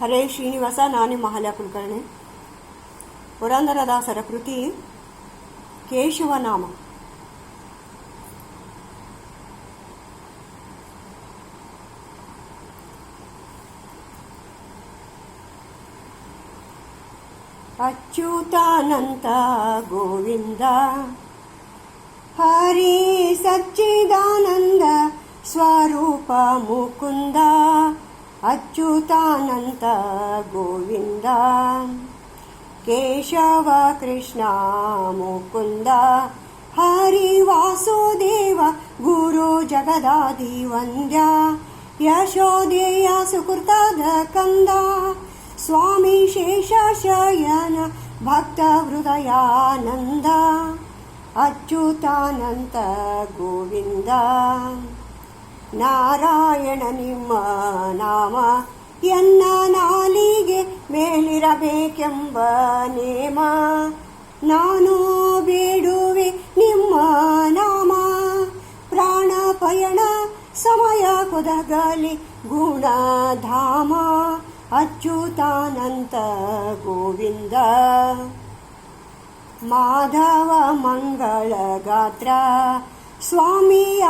ಹರೇ ಶ್ರೀನಿವಾಸ ನಾನಿ ಮಹಾಲಯ ಕುಲಕರ್ಣಿ ಪುರಂದರದಾಸರ ಕೃತಿ ಕೇಶವನಾಮ ಅಚ್ಯುತಾನಂತ ಗೋವಿಂದ ಹರಿ ಸಚ್ಚಿದಾನಂದ ಸ್ವರೂಪ ಮುಕುಂದ ಅಚ್ಯುತಾನಂತ ಗೋವಿಂದ ಕೇಶವ ಕೃಷ್ಣ ಮುಕುಂದ ಹರಿ ವಾಸುದೇವ ಗುರು ಜಗದಾದಿ ವಂದ್ಯ ಯಶೋದೇಯ ಸುಕೃತದ ಕಂದ ಸ್ವಾಮಿ ಶೇಷಶಯನ ಭಕ್ತ ಹೃದಯಾನಂದ ಅಚ್ಯುತಾನಂತ ಗೋವಿಂದ ನಾರಾಯಣ ನಿಮ್ಮ ನಾಮ, ಎನ್ನ ನಾಲಿಗೆ ಮೇಲಿರಬೇಕೆಂಬ ನೇಮ. ನಾನು ಬೇಡುವೆ ನಿಮ್ಮ ನಾಮ, ಪ್ರಾಣ ಪಯಣ, ಸಮಯ ಕುದಗಲಿ ಗುಣಧಾಮ. ಅಚ್ಯುತಾನಂತ ಗೋವಿಂದ. ಮಾಧವ ಮಂಗಳ ಗಾತ್ರ ಸ್ವಾಮಿ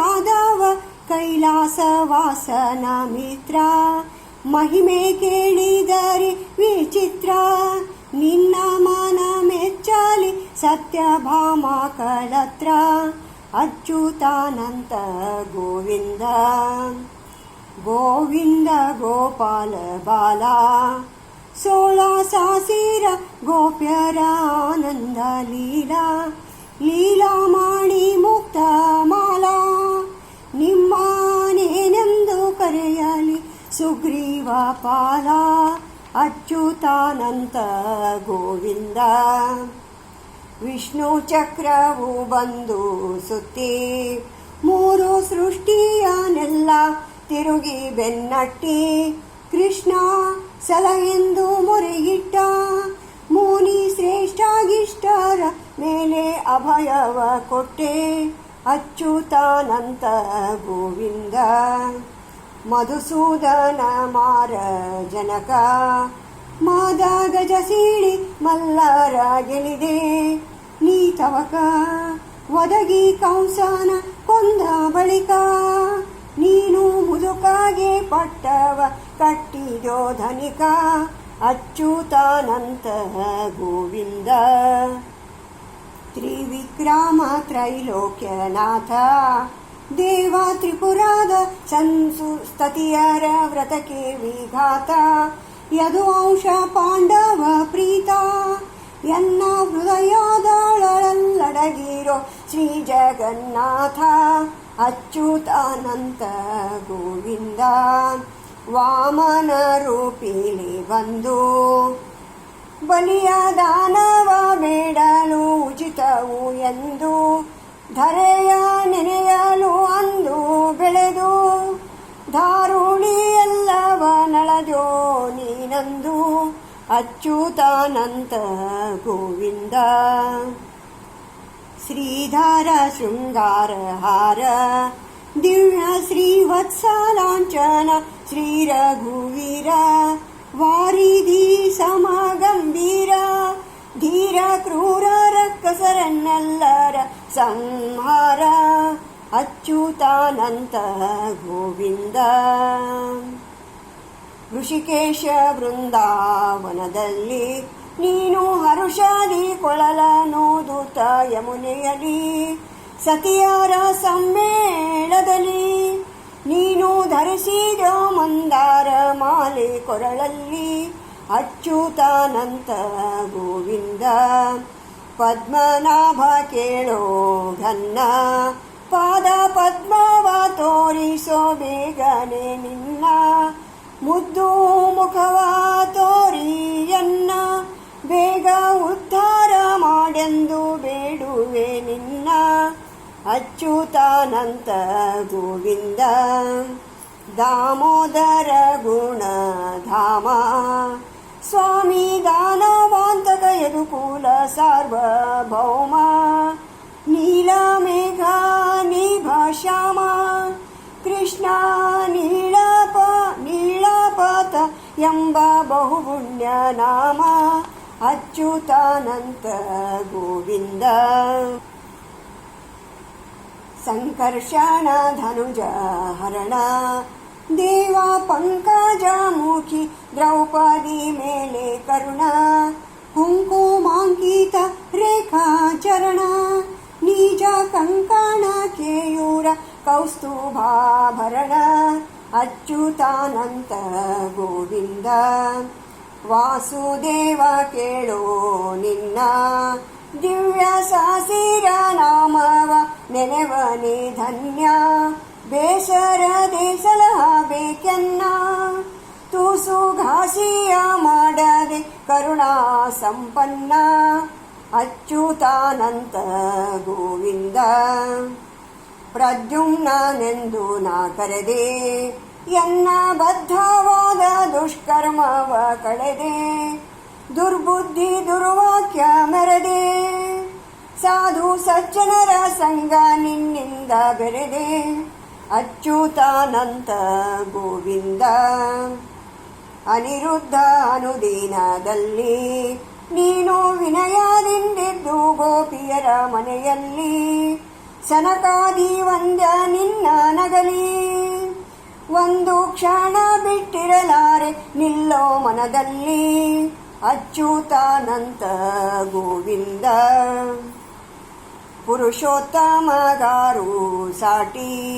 ಯಾದವ ಕೈಲಾಸ ವಾಸನ ಮಿತ್ರ ಮಹಿಮೆ ಕೇಳಿದರೆ ವಿಚಿತ್ರ ನಿನ್ನ ಮನ ಮೆಚ್ಚಲಿ ಸತ್ಯಭಾಮ ಕಳತ್ರ ಅಚ್ಯುತಾನಂತ ಗೋವಿಂದ ಗೋವಿಂದ ಗೋಪಾಲ ಬಾಲ ಸೋಳ ಸಾಸಿರ ಗೋಪ್ಯರ ಆನಂದ ಲೀಲಾ ಲೀಲಾ ಮಾಡಿ ಮುಕ್ತ ಮಾಲಾ ನಿಮ್ಮನೇನೆಂದು ಕರೆಯಲಿ ಸುಗ್ರೀವ ಪಾಲ ಅಚ್ಯುತಾನಂತ ಗೋವಿಂದ. ವಿಷ್ಣು ಚಕ್ರವು ಬಂದು ಸುತ್ತಿ ಮೂರು ಸೃಷ್ಟಿಯನ್ನೆಲ್ಲ ತಿರುಗಿ ಬೆನ್ನಟ್ಟಿ ಕೃಷ್ಣ ಸಲಹೆಂದು ಮೊರೆಯಿಟ್ಟ ಮುನಿ ಶ್ರೇಷ್ಠಾಗಿಷ್ಟರ ಮೇಲೆ ಅಭಯವ ಕೊಟ್ಟೆ ಅಚ್ಯುತಾನಂತ ಗೋವಿಂದ. ಮಧುಸೂದನ ಮಾರ ಜನಕ ಮಾದ ಗಜ ಸೀಳಿ ಮಲ್ಲಾರ ಗೆಲಿದೆ ನೀ ತವಕ, ಒದಗಿ ಕಂಸನ ಕೊಂದ ಬಳಿಕ, ನೀನು ಮುದುಕಾಗೆ ಪಟ್ಟವ ಕಟ್ಟಿದೋ ಧನಿಕ ಅಚ್ಯುತಾನಂತ ಗೋವಿಂದ. ತ್ರಿವಿಕ್ರಾಮ ತ್ರೈಲೋಕ್ಯನಾಥ ದೇವ ತ್ರಿಪುರಾದ ಸಂಸುಸ್ತತಿಯರ ವ್ರತಕ್ಕೆ ವಿಘಾತ. ಯದು ಅಂಶ ಪಾಂಡವ ಪ್ರೀತ. ಎನ್ನ ಹೃದಯದೊಳಲ್ಲಡಗಿರೋ ಶ್ರೀ ಜಗನ್ನಾಥ. ಅಚ್ಯುತಾನಂತ ಗೋವಿಂದ. ವಾಮನ ರೂಪಿಲಿ ಬಂದು. ಬಲಿಯ ದಾನವ ಬೇಡಲು ಉಚಿತವು ಎಂದು ಧರೆಯ ನೆನೆಯಲು ಅಂದು ಬೆಳೆದು ಧಾರುಳಿ ಎಲ್ಲವ ನಳದೋ ನೀನಂದು ಅಚ್ಯುತಾನಂತ ಗೋವಿಂದ. ಶ್ರೀಧಾರ ಶೃಂಗಾರ ಹಾರ, ದಿವ್ಯ ಶ್ರೀವತ್ಸಲಾಂಚನ ಶ್ರೀ ರಘುವೀರ ವಾರಿಧಿ ಸಮಗಂಭೀರ, ಧೀರ ಕ್ರೂರ ರಕ್ಕಸರನ್ನೆಲ್ಲರ ಸಂಹಾರ ಅಚ್ಯುತಾನಂತ ಗೋವಿಂದ. ಋಷಿಕೇಶ ಬೃಂದಾವನದಲ್ಲಿ ನೀನು ಹರುಷಾದಿ ಕೊಳಲನೂದುತ ಯಮುನೆಯಲಿ, ಸತಿಯರ ಸಮ್ಮೇಳದಲ್ಲಿ ನೀನು ಧರಿಸಿದ ಮಂದಾರ ಮಾಲೆ ಕೊರಳಲ್ಲಿ ಅಚ್ಯುತಾನಂತ ಗೋವಿಂದ. ಪದ್ಮನಾಭ ಕೇಳೋ, ಘನ್ನ. ಪಾದ ಪದ್ಮವ ತೋರಿಸೋ ಬೇಗನೆ ನಿನ್ನ. ಮುದ್ದು ಮುಖವ ತೋರಿಯನ್ನ ಬೇಗ ಉದ್ಧಾರ ಮಾಡೆಂದು ಬೇಡುವೆ ನಿನ್ನ. ಅಚ್ಯುತಾನಂತ ಗೋವಿಂದ. ದಾಮೋದರ ಗುಣಧಾಮ ಸ್ವಾಮಿ ದಾನವಾಂತಕ ಯದುಕೂಲ ಸಾರ್ವಭೌಮ ನೀಲಮೇಘ ನಿಭ ಶ್ಯಾಮ ಕೃಷ್ಣ ನೀಳಪ ನೀಳಪ ಸುಜಾತ ಎಂಬ ಬಹುಪುಣ್ಯ ನಾಮ ಅಚ್ಯುತಾನಂತ ಗೋವಿಂದ ಸಂಕರ್ಷಣ ಧನುಜ ಹರಣ ದೇವ ಪಂಕಜಮುಖಿ ದ್ರೌಪದಿ ಮೇಲೆ ಕರುಣ ಕುಂಕುಮಾಂಕಿತ ರೇಖಾ ಚರಣ ನಿಜ ಕಂಕಣ ಕೇಯೂರ ಕೌಸ್ತುಭಾಭರಣ ಅಚ್ಯುತಾನಂತ ಗೋವಿಂದ ವಾಸುದೇವ ಕೇಳೋ ನಿನ್ನ ದಿವ್ಯ ಸಾಸಿರ ನಾಮವ ನೆನೆವನೆ ಧನ್ಯ ಬೇಸರದೆ ಸಲಹಬೇಕೆನ್ನ ತೂಸು ಘಾಸಿಯ ಮಾಡದೆ ಕರುಣಾ ಸಂಪನ್ನ ಅಚ್ಯುತಾನಂತ ಗೋವಿಂದ. ಪ್ರದ್ಯುಮ್ನನೆಂದು ನಾ ಕರೆದೆ, ಎನ್ನ ಬದ್ಧವಾದ ದುಷ್ಕರ್ಮವ ಕಳೆದೆ, ದುರ್ಬುದ್ಧಿ ದುರ್ವಾಕ್ಯ ಮೆರೆದೆ, ಸಾಧು ಸಜ್ಜನರ ಸಂಗ ನಿನ್ನಿಂದ ಬೆರೆದೆ, ಅಚ್ಯುತಾನಂತ ಗೋವಿಂದ. ಅನಿರುದ್ಧ ಅನುದೀನದಲ್ಲಿ. ನೀನು ವಿನಯದಿಂದಿದ್ದು ಗೋಪಿಯರ ಮನೆಯಲ್ಲಿ. ಸನಕಾದಿ ವಂದ್ಯ ನಿನ್ನ ನಗಲಿ. ಒಂದು ಕ್ಷಣ ಬಿಟ್ಟಿರಲಾರೆ ನಿಲ್ಲೋ ಮನದಲ್ಲಿ. ಅಚ್ಚುತಾನಂತ ಗೋವಿಂದ. ಪುರುಷೋತ್ತಮಗಾರು ಸಾಟಿ.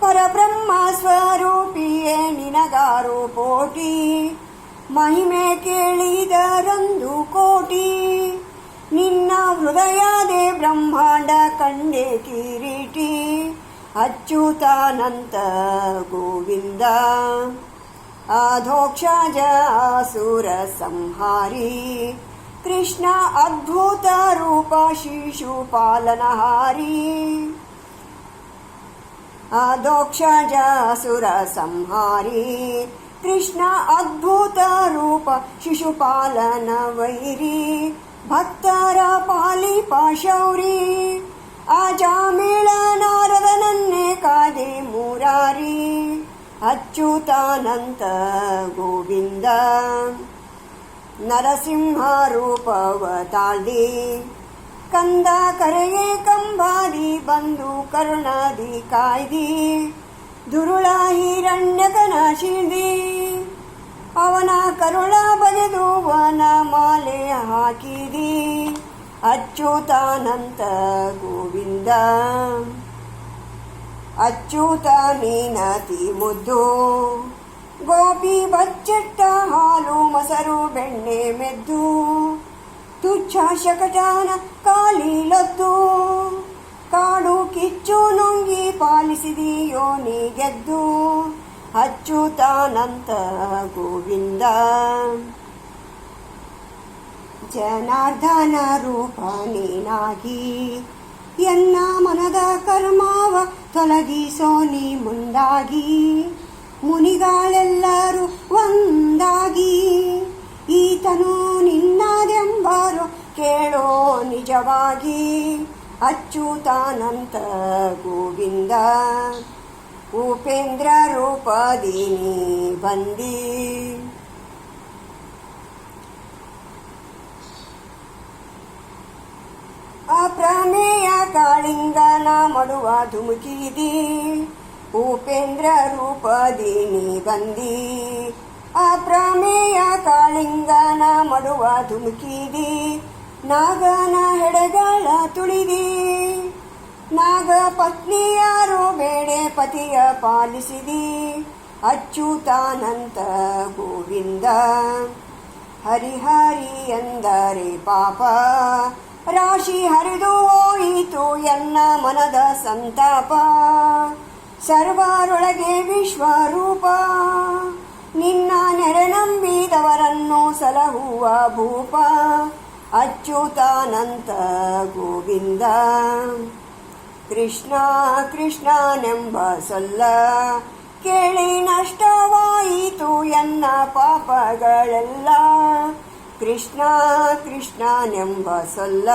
ಪರಬ್ರಹ್ಮ ಸ್ವರೂಪಿಯೇ ನಿನಗಾರು ಕೋಟಿ ಮಹಿಮೆ ಕೇಳಿದರಂದು ಕೋಟಿ ನಿನ್ನ ಹೃದಯದೇ ಬ್ರಹ್ಮಾಂಡ ಕಂಡೆ ಕಿರೀಟಿ ಅಚ್ಯುತಾನಂತ ಗೋವಿಂದ ಅಧೋಕ್ಷಜ ಅಸುರ ಸಂಹಾರಿ ಕೃಷ್ಣ ಅದ್ಭುತ ಅಧೋಕ್ಷಜ ಅಸುರ ಸಂಹಾರಿ ಕೃಷ್ಣ ಅದ್ಭುತ ರೂಪ ಶಿಶುಪಾಲನ ವೈರಿ ಭಕ್ತರ ಪಾಲಿಪ ಶೌರಿ ಆಜಾಮೇಳ ನಾರದನನ್ನೇ ಕಾದೆ ಕರೆಯೇ ಕಂಬಾದಿ ಬಂದು ಕರುಣಾದಿ ಕಾಯ್ದಿ. ದುರುಳ ಹಿರಣ್ಯಕನ ಶಿಲ್ದಿ ಅವನ ಕರುಳ ಬಗೆದು ವನ ಮಾಲೆ ಹಾಕಿದಿ. ಅಚ್ಯುತಾನಂತ ಗೋವಿಂದ. ಅಚ್ಯುತ ನೀನತಿ ಮುದ್ದು. ಗೋಪಿ ಬಚ್ಚಿಟ್ಟ ಹಾಲು ಮೊಸರು ಬೆಣ್ಣೆ ಮೆದ್ದು. ತುಚ್ಛ ಕಾಲೀಲತ್ತು ಕಾಲಿಲದ್ದು. ಕಾಡು ಕಿಚ್ಚು ನುಂಗಿ ಪಾಲಿಸಿದೆಯೋ ನೀ ಗೆದ್ದು. ಅಚ್ಚುತಾನಂತ ಗೋವಿಂದ. ಜನಾರ್ದನ ರೂಪ ನೀನಾಗಿ, ಎನ್ನ ಮನದ ಕರ್ಮಾವ ತೊಲಗಿಸೋ ನೀ ಮುಂದಾಗಿ, ಮುನಿಗಳೆಲ್ಲರೂ ಒಂದಾಗಿ. ಈತನು ನಿನ್ನದೆಂಬರು ಕೇಳೋ ನಿಜವಾಗಿ ಅಚ್ಯುತಾನಂತ ಗೋವಿಂದ. ಉಪೇಂದ್ರ ರೂಪದಿನಿ ಬಂದಿ. ಅಪ್ರಮೇಯ ಕಾಳಿಂಗನ ಮಡುವ ಧುಮುಕಿದಿ ಉಪೇಂದ್ರ ರೂಪದಿನಿ ಬಂದಿ. ಅಪ್ರಮೇಯ ಕಾಳಿಂಗನ ಮಡುವ ಧುಮುಕಿದಿ ನಾಗನ ಹೆಡೆಗಳ ತುಳಿದಿ ನಾಗ ಪತ್ನಿಯಾರು ಬೇಡೆ ಪತಿಯ ಪಾಲಿಸಿದಿ ಅಚ್ಚುತಾನಂತ ಗೋವಿಂದ. ಹರಿಹರಿ ಎಂದರೆ ಪಾಪ. ರಾಶಿ ಹರಿದು ಹೋಯಿತು ಎನ್ನ ಮನದ ಸಂತಾಪ. ಸರ್ವರೊಳಗೆ ವಿಶ್ವರೂಪ. ನಿನ್ನ ನೆರೆ ನಂಬಿದವರನ್ನು ಸಲಹುವ ಭೂಪ, ಅಚ್ಯುತಾನಂತ ಗೋವಿಂದ. ಕೃಷ್ಣ ಕೃಷ್ಣನೆಂಬ ಸೊಲ್ಲ, ಕೇಳಿ ನಷ್ಟವಾಯಿತು ಎನ್ನ ಪಾಪಗಳೆಲ್ಲ. ಕೃಷ್ಣ ಕೃಷ್ಣನೆಂಬ ಸೊಲ್ಲ,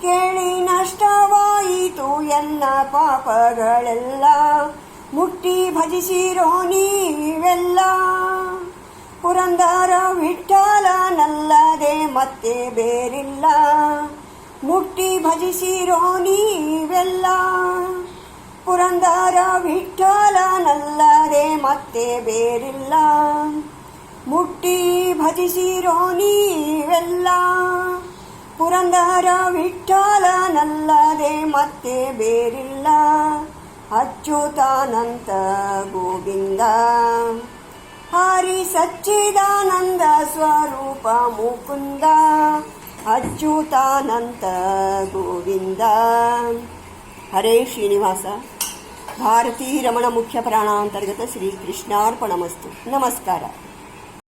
ಕೇಳಿ ನಷ್ಟವಾಯಿತು ಎನ್ನ ಪಾಪಗಳೆಲ್ಲ. ಮುಟ್ಟಿ ಭಜಿಸಿರೋ ನೀವೆಲ್ಲ, ಪುರಂದರ ವಿಠಲನಲ್ಲದೆ ಮತ್ತೆ ಬೇರಿಲ್ಲ. ಮುಟ್ಟಿ ಭಜಿಸಿರೋ ನೀವೆಲ್ಲ, ಪುರಂದರ ವಿಠಲನಲ್ಲದೆ ಮತ್ತೆ ಬೇರಿಲ್ಲ. ಮುಟ್ಟಿ ಭಜಿಸಿರೋ ನೀವೆಲ್ಲ, ಪುರಂದರ ವಿಠಲನಲ್ಲದೆ ಮತ್ತೆ ಬೇರಿಲ್ಲ. ಅಚ್ಯುತಾನಂತ ಗೋವಿಂದ. ಹರಿ ಸಚ್ಚಿದಾನಂದ ಸ್ವರೂಪ ಮುಕುಂದ. ಅಚ್ಯುತಾನಂತ ಗೋವಿಂದ. ಹರೇ ಶ್ರೀನಿವಾಸ. ಭಾರತೀ ರಮಣ ಮುಖ್ಯ ಪ್ರಾಣಾಂತರ್ಗತ ಶ್ರೀ ಕೃಷ್ಣಾರ್ಪಣಮಸ್ತು. ನಮಸ್ಕಾರ.